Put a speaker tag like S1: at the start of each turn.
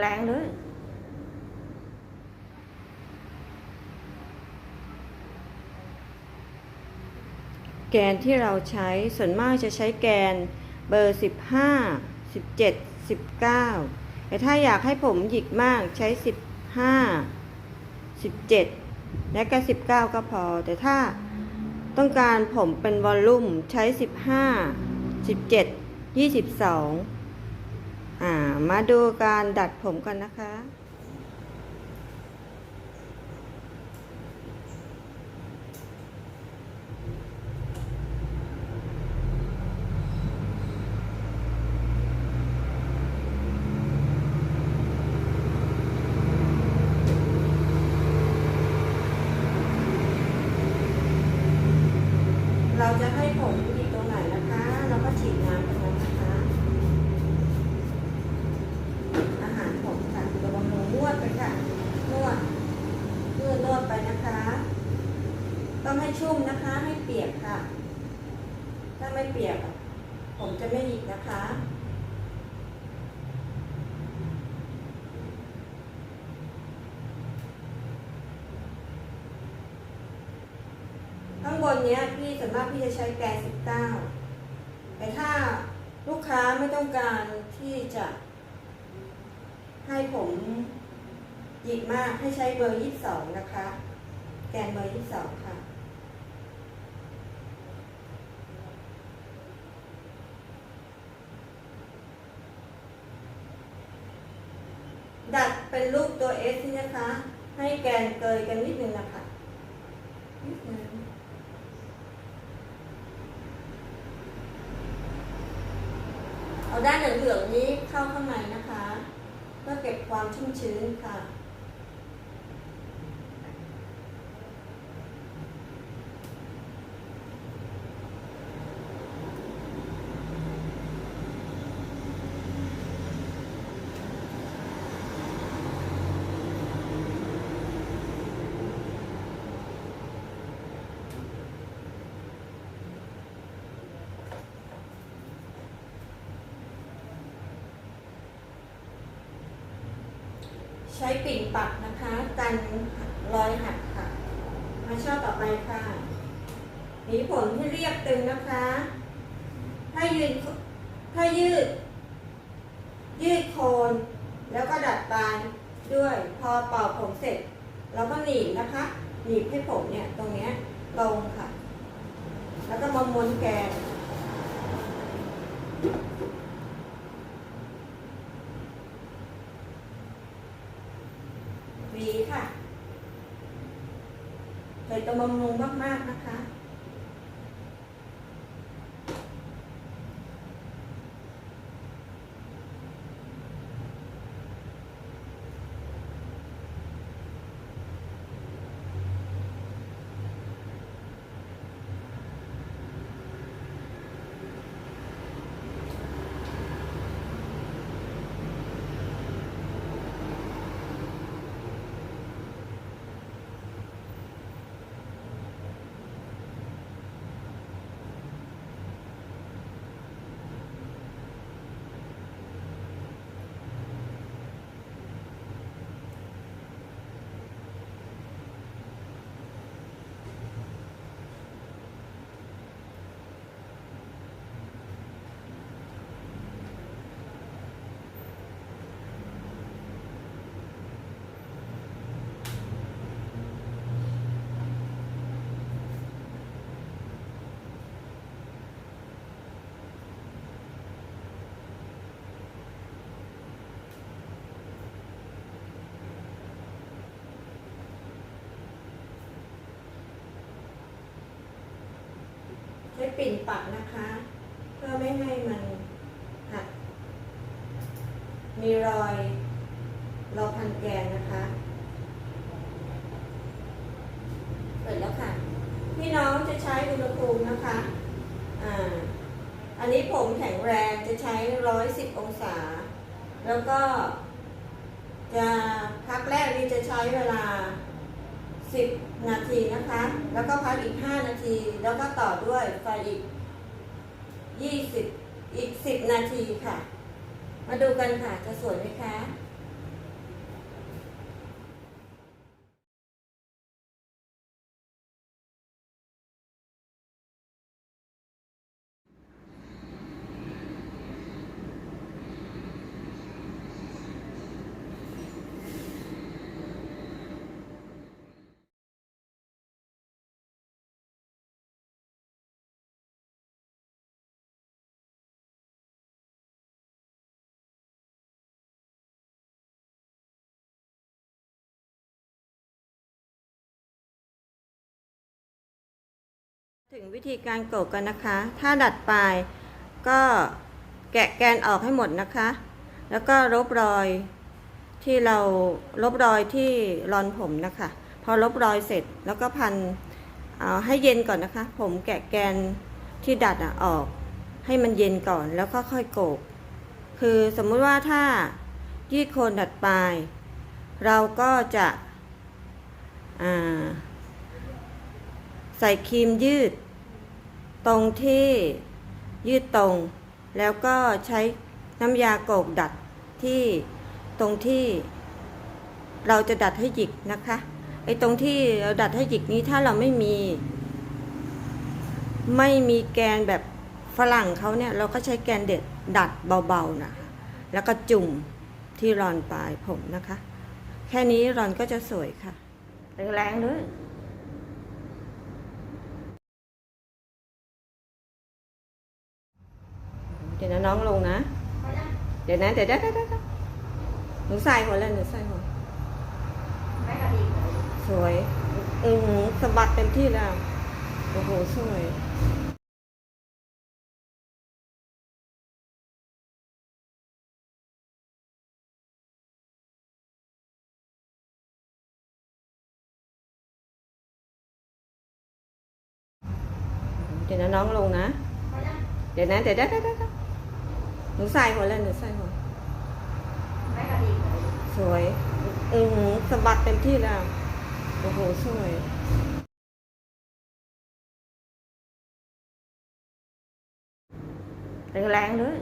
S1: แรงๆเลยแกนที่เราใช้ส่วนมากจะใช้แกนเบอร์ 15 17 19 แต่ถ้าอยากให้ผมหยิกมากใช้ 15 17 และก็ 19 ก็พอ แต่ถ้าต้องการผมเป็นวอลลุ่มใช้ 15 17 22 อ่ามาดูการดัดผมกันนะคะ เราจะให้ผมอยู่ตรงไหนนะคะ เราก็ฉีดน้ำตรงนั้นนะคะ อาหารผมค่ะระวังมือนวดไปค่ะ นวดนวดนวดไปนะคะ ต้องให้ชุ่มนะคะ ให้เปียกค่ะ ถ้าไม่เปียก ผมจะไม่หยิกนะคะ ข้างบนเนี้ยพี่ส่วนมากพี่จะใช้แกน19 แต่ถ้าลูกค้าไม่ต้องการที่จะให้ผมหยิกมากให้ใช้เบอร์ 22 นะคะ แกนเบอร์ 22 ค่ะ ดัดเป็นรูปตัว S นี่นะคะ ให้แกนเกยกันนิดนึงนะคะนิดนึงเอาด้านเหลืองๆนี้เข้าข้างในนะคะ เพื่อเก็บความชุ่มชื้นค่ะ ใช้ปิ่นปักนะคะ กันรอยหักค่ะ มาช่อต่อไปค่ะหวีผมที่เรียบตึงนะคะ ถ้ายืนถ้ายืด ยืดโคน แล้วก็ดัดปลายด้วยพอเป่าผมเสร็จ เราก็หนีบนะคะหนีบให้ผมเนี่ยตรงเนี้ยตรงค่ะ แล้วก็มาม้วนแกน หวี ค่ะใส่ตัวบำรุงมาก ๆ นะคะ ปิ่นปักนะคะ เพื่อไม่ให้มันหักมีรอยรอพันแกนนะคะ เปิดแล้วค่ะ พี่น้องจะใช้อุณหภูมินะคะอ่าอันนี้ผมแข็งแรงจะใช้ร้อยสิบองศา แล้วก็จะพักแรกนี่จะใช้เวลา10 นาทีนะคะ แล้วก็พักอีก 5 นาที แล้วก็ต่อด้วยไฟอีก 20 อีก 10 นาทีค่ะ มาดูกันค่ะ จะสวยไหมคะ ถึงวิธีการโกกกันนะคะ ถ้าดัดปลายก็แกะแกนออกให้หมดนะคะ แล้วก็ลบรอยที่เราลบรอยที่รอนผมนะคะ พอลบรอยเสร็จแล้วก็พันให้เย็นก่อนนะคะ ผมแกะแกนที่ดัดอะออก ให้มันเย็นก่อนแล้วก็ค่อยโกกคือสมมุติว่าถ้ายืดโคนดัดปลาย เราก็จะใส่ครีมยืด ตรงที่ยืดตรง แล้วก็ใช้น้ำยาโกกดัดที่ตรงที่เราจะดัดให้หยิกนะคะไอ้ตรงที่เราดัดให้หยิกนี้ถ้าเราไม่มี ไม่มีแกนแบบฝรั่งเขาเนี่ยเราก็ใช้แกนเด็ดดัดเบาๆนะคะแล้วก็จุ่มที่รอนปลายผมนะคะ แค่นี้รอนก็จะสวยค่ะ แรงๆเลย ดี๋ยวนะน้องลงนะ เดี๋ยวนะเดี๋ยวได้ได้ได้หนูใส่หัวแล้วหนูใส่หัวสวย อือหือสะบัดเต็มที่แล้ว โอ้โห สวยเดี๋ยวนะน้องลงนะ เดี๋ยวนะเดี๋ยวได้ได้ได้ได้ หนูใส่หัวแล้วหนูใส่หัวสวยอือหือสะบัดเต็มที่แล้ว โอ้โห สวยแรงๆเลย